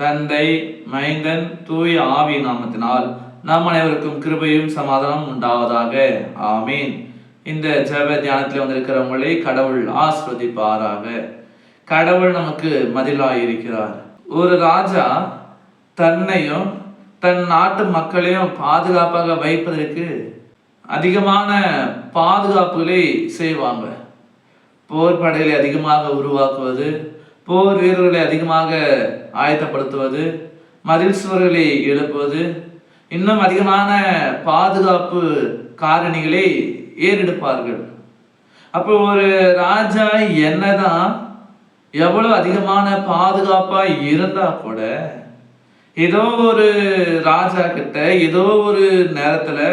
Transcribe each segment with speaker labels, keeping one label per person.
Speaker 1: தந்தை மைந்தன் தூய ஆவி நாமத்தினால் நம் அனைவருக்கும் கிருபையும் சமாதானம் உண்டாவதாக. ஆமீன். இந்த ஜப தியானத்தில் வந்திருக்கிறவங்களை கடவுள் ஆஸ்வதிப்பாராக கடவுள் நமக்கு மதிலாய் இருக்கிறார் ஒரு ராஜா தன்னையும் தன் நாட்டு மக்களையும் பாதுகாப்பாக வைப்பதற்கு அதிகமான பாதுகாப்புகளை செய்வாங்க. போர் படைகளை அதிகமாக உருவாக்குவது போர் வீரர்களை அதிகமாக ஆயத்தப்படுத்துவது மதில் சுவர்களை எழுப்புவது இன்னும் அதிகமான பாதுகாப்பு காரணிகளை ஏறெடுப்பார்கள். அப்போ ஒரு ராஜா என்னதான் எவ்வளவு அதிகமான பாதுகாப்பாக இருந்தா கூட ஏதோ ஒரு ராஜா கிட்ட ஏதோ ஒரு நேரத்தில்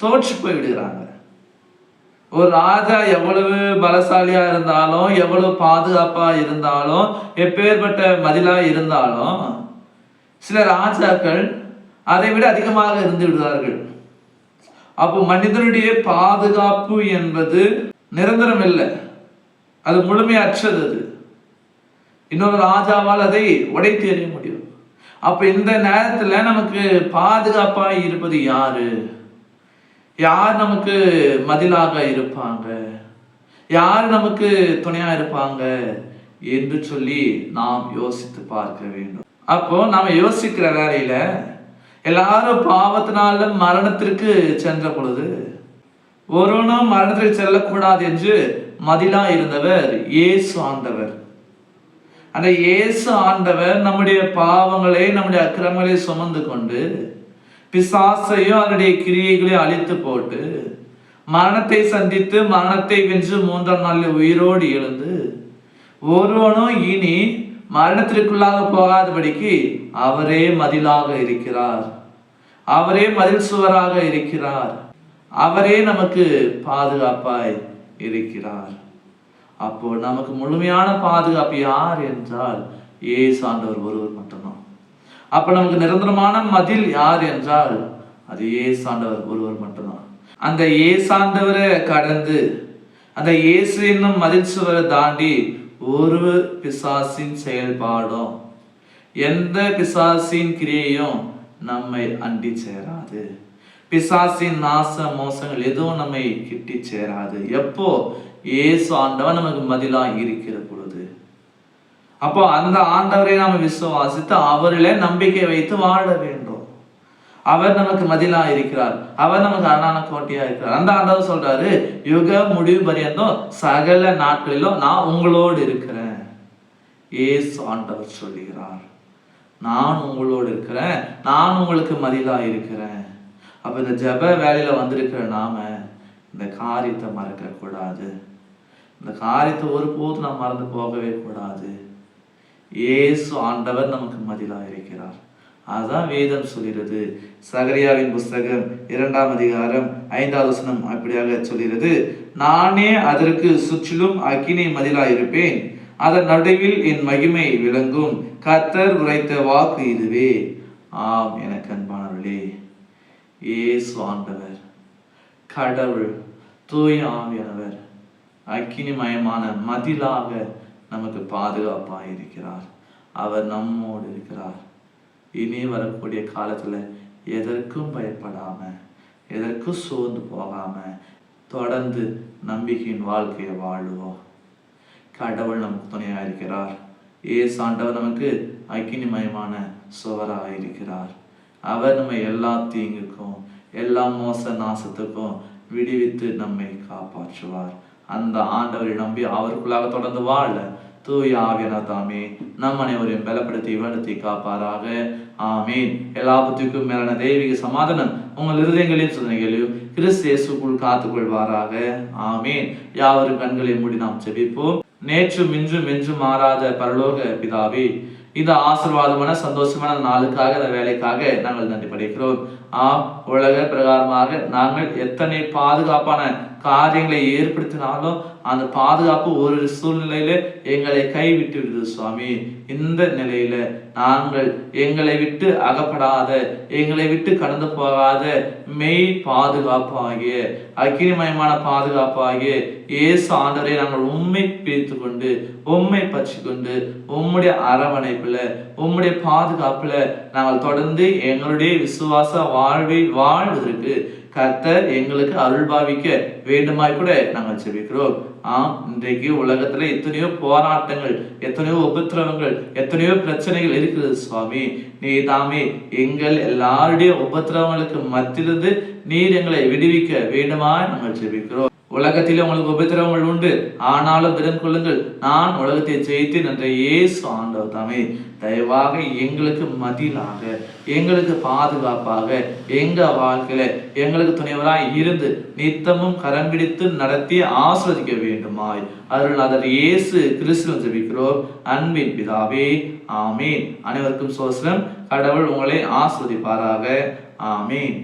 Speaker 1: தோற்று போய் விடுகிறாங்க ஒரு ராஜா எவ்வளவு பலசாலியா இருந்தாலும் எவ்வளவு பாதுகாப்பா இருந்தாலும் எப்பேற்பட்ட மதிலா இருந்தாலும் சில ராஜாக்கள் அதை விட அதிகமாக இருந்து விடுவார்கள். அப்போ மனிதனுடைய பாதுகாப்பு என்பது நிரந்தரம் இல்லை. அது முழுமையற்றது அது. இன்னொரு ராஜாவால் அதை உடைத்து எறிய முடியும். அப்போ இந்த நேரத்தில் நமக்கு பாதுகாப்பாக இருப்பது யாரு? யார் நமக்கு மதிலாக இருப்பாங்க? யார் நமக்கு துணையா இருப்பாங்க? என்று சொல்லி நாம் யோசித்து பார்க்க வேண்டும். அப்போ நாம யோசிக்கிற வேலையில எல்லாரும் பாவத்தினால மரணத்திற்கு சென்ற பொழுது ஒருவனும் மரணத்தில் செல்லக்கூடாது என்று மதிலா இருந்தவர் இயேசு ஆண்டவர். அந்த இயேசு ஆண்டவர் நம்முடைய பாவங்களை நம்முடைய அக்கிரமங்களை சுமந்து கொண்டு பிசாசையும் அதனுடைய கிரியைகளையும் அழித்து போட்டு மரணத்தை சந்தித்து மரணத்தை வென்று மூன்றாம் நாளில் உயிரோடு எழுந்து ஒருவனும் இனி மரணத்திற்குள்ளாக போகாதபடிக்கு அவரே மதிலாக இருக்கிறார். அவரே மதில் சுவராக இருக்கிறார். அவரே நமக்கு பாதுகாப்பாய் இருக்கிறார். அப்போ நமக்கு முழுமையான பாதுகாப்பு யார் என்றால் ஏ சான்றவர் ஒருவர் மட்டும்தான். அப்ப நமக்கு நிரந்தரமான மதில் யார் என்றால் அது ஏசாண்டவர். ஒருவர் மட்டும்தான். அந்த ஏசாண்டவரை கடந்து அந்த இயேசு என்னும் மதில் சுவரை தாண்டி ஒரு பிசாசின் செயல்பாடும் எந்த பிசாசின் கிரியையும் நம்மை அண்டி சேராது. பிசாசின் நாச மோசங்கள் எதுவும் நம்மை கிட்டி சேராது. எப்போ? ஏசு ஆண்டவன் நமக்கு மதிலாக இருக்கிற பொழுது. அப்போ அந்த ஆண்டவரை நாம் விசுவாசித்து அவரிலே நம்பிக்கை வைத்து வாழ வேண்டும். அவர் நமக்கு மதிலா இருக்கிறார். அவர் நமக்கு அரணான கோட்டையா இருக்கிறார். அந்த ஆண்டவர் சொல்றாரு யுக முடிவு பரியந்தம் சகல நாட்களிலும் நான் உங்களோடு இருக்கிறேன். ஏசு ஆண்டவர் சொல்லுகிறார் நான் உங்களோடு இருக்கிறேன். நான் உங்களுக்கு மதிலா இருக்கிறேன். அப்ப இந்த ஜெப வேலையில வந்திருக்கிற நாம இந்த காரியத்தை மறக்க கூடாது இந்த காரியத்தை ஒருபோதும் நாம் மறந்து போகவே கூடாது. இயேசு ஆண்டவர் நமக்கு மதிலா இருக்கிறார் அதான் வேதம் சொல்கிறது. சகரியாவின் புஸ்தகம் இரண்டாம் அதிகாரம் ஐந்தாவது வசனம் அப்படியாக சொல்கிறது. நானே அதற்கு சுற்றிலும் அக்கினி மதிலாக இருப்பேன் அதன் நடுவில் என் மகிமை விளங்கும். கத்தர் உரைத்த வாக்கு இதுவே. ஆம் எனக்கு அன்பானவர்களே இயேசு ஆண்டவர் கடவுள் தூய ஆவியானவர் அக்கினிமயமான மதிலாக நமக்கு பாதுகாப்பாக இருக்கிறார். அவர் நம்மோடு இருக்கிறார். இனி வரக்கூடிய காலத்தில் எதற்கும் பயப்படாமல் எதற்கும் சோர்ந்து போகாமல் தொடர்ந்து நம்பிக்கையின் வாழ்க்கையை வாழுவோம். கடவுள் நமக்கு துணையாக இருக்கிறார். ஏசு ஆண்டவர் நமக்கு அக்கினிமயமான சுவராக இருக்கிறார். அவர் நம்ம எல்லா தீங்குக்கும் எல்லா மோச நாசத்துக்கும் விடுவித்து நம்மை காப்பாற்றுவார். அந்த ஆண்டவரை நம்பி அவருக்குள்ளாக தொடர்ந்து வாழ தூய ஆவியனா தாமே நம் அனைவரையும் பலப்படுத்தி வளர்த்தி காப்பாராக. ஆமீன். எல்லாபத்துக்கும் மேலான தெய்வீக சமாதானம் உங்கள் இருதயங்களையும் சிந்தனைகளையும் கிறிஸ்து இயேசுக்குள் காத்துக்கொள்வாராக. ஆமீன். யாவரும் கண்களை மூடி நாம் செபிப்போம் நேற்றும் இன்றும் என்றும் மாறாத பரலோக பிதாவே இந்த ஆசீர்வாதமான சந்தோஷமான நாளுக்காக இந்த வேலைக்காக நாங்கள் நன்றி படைக்கிறோம். ஆம் உலக பிரகாரமாக நாங்கள் எத்தனை பாதுகாப்பான காரியங்களை ஏற்படுத்தினாலும் அந்த பாதுகாப்பு ஒரு சூழ்நிலையில எங்களை கைவிட்டு விடுது சுவாமி. இந்த நிலையில நாங்கள் எங்களை விட்டு அகப்படாத எங்களை விட்டு கடந்து போகாத மெய் பாதுகாப்பாகிய அக்கிரிமயமான பாதுகாப்பாகிய இயேசு ஆண்டவரை நாங்கள் உண்மை பிரித்து கொண்டு உண்மை பற்றி கொண்டு உம்முடைய அரவணைப்புல உம்முடைய பாதுகாப்புல நாங்கள் தொடர்ந்து எங்களுடைய விசுவாச வாழ்வை வாழ்வதற்கு கர்த்தர் எங்களுக்கு அருள்பாவிக்க வேண்டுமாய் கூட நாங்கள் செபிக்கிறோம் ஆம் இன்றைக்கு உலகத்துல எத்தனையோ போராட்டங்கள் எத்தனையோ உபத்திரவங்கள் எத்தனையோ பிரச்சனைகள் இருக்கிறது சுவாமி. நீ தாமே எங்கள் எல்லாருடைய உபத்திரவங்களுக்கு மத்தியிலிருந்து நீர் எங்களை விடுவிக்க வேண்டுமாய் நாங்கள் செபிக்கிறோம் உலகத்தில் உங்களுக்கு உபத்திரவங்கள் உண்டு. ஆனாலும் திடன் கொள்ளுங்கள். நான் உலகத்தை ஜெயித்தேன் என்ற இயேசு ஆண்டவர் தாமே. தயவாக எங்களுக்கு மதிலாக எங்களுக்கு பாதுகாப்பாக எங்கள் வாழ்க்கையில் எங்களுக்கு துணைவராய் இருந்து நித்தமும் கரம் பிடித்து நடத்தி ஆஸ்வதிக்க வேண்டுமாய். அருளாளர் இயேசு கிறிஸ்துவன் ஜெபிக்கிறோம் அன்பின் பிதாவே ஆமீன். அனைவருக்கும் சோசனம். கடவுள் உங்களை ஆஸ்வதிப்பாராக ஆமீன்.